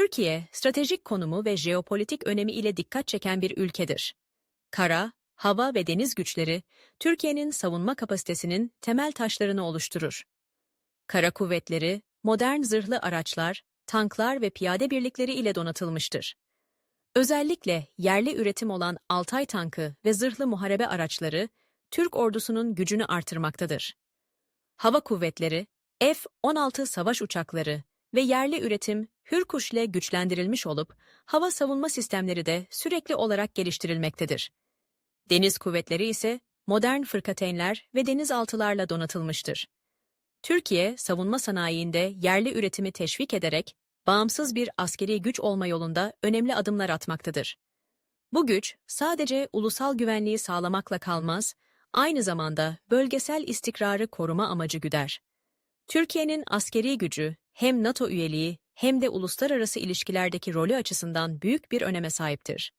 Türkiye, stratejik konumu ve jeopolitik önemi ile dikkat çeken bir ülkedir. Kara, hava ve deniz güçleri, Türkiye'nin savunma kapasitesinin temel taşlarını oluşturur. Kara kuvvetleri, modern zırhlı araçlar, tanklar ve piyade birlikleri ile donatılmıştır. Özellikle yerli üretim olan Altay tankı ve zırhlı muharebe araçları, Türk ordusunun gücünü artırmaktadır. Hava kuvvetleri, F-16 savaş uçakları ve yerli üretim Hürkuş ile güçlendirilmiş olup, hava savunma sistemleri de sürekli olarak geliştirilmektedir. Deniz kuvvetleri ise modern fırkateynler ve denizaltılarla donatılmıştır. Türkiye, savunma sanayiinde yerli üretimi teşvik ederek, bağımsız bir askeri güç olma yolunda önemli adımlar atmaktadır. Bu güç, sadece ulusal güvenliği sağlamakla kalmaz, aynı zamanda bölgesel istikrarı koruma amacı güder. Türkiye'nin askeri gücü, hem NATO üyeliği hem de uluslararası ilişkilerdeki rolü açısından büyük bir öneme sahiptir.